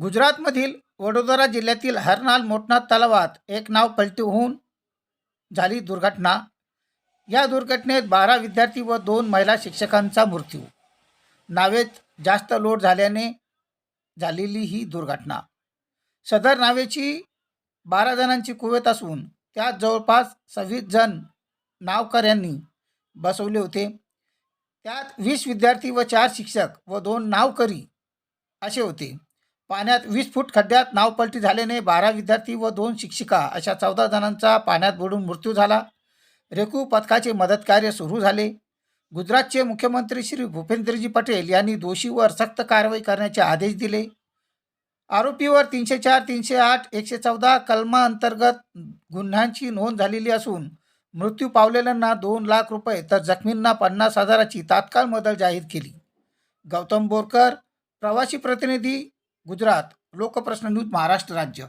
गुजरातमधील वडोदरा जिल्ह्यातील हरनाल मोटनाथ तलावात एक नाव पलटी होऊन झाली दुर्घटना. या दुर्घटनेत बारा विद्यार्थी व दोन महिला शिक्षकांचा मृत्यू. नावेत जास्त लोड झाल्याने झालेली ही दुर्घटना. सदर नावेची बारा जणांची कुवेत असून त्यात जवळपास सव्वीस जण नावकऱ्यांनी बसवले होते. त्यात वीस विद्यार्थी व चार शिक्षक व दोन नावकरी असे होते. पाण्यात वीस फूट खड्ड्यात नावपलटी झाल्याने बारा विद्यार्थी व दोन शिक्षिका अशा चौदा जणांचा पाण्यात बुडून मृत्यू झाला. रेकू पथकाचे मदतकार्य सुरू झाले. गुजरातचे मुख्यमंत्री श्री भूपेंद्रजी पटेल यांनी दोषीवर सक्त कारवाई करण्याचे आदेश दिले. आरोपीवर तीनशे चार तीनशे आठ एकशे चौदा कलमा अंतर्गत गुन्ह्यांची नोंद झालेली असून मृत्यू पावलेल्यांना दोन लाख रुपये तर जखमींना पन्नास हजाराची तात्काळ मदत जाहीर केली. गौतम बोरकर प्रवासी प्रतिनिधी गुजरात लोकप्रश्न न्यूज महाराष्ट्र राज्य.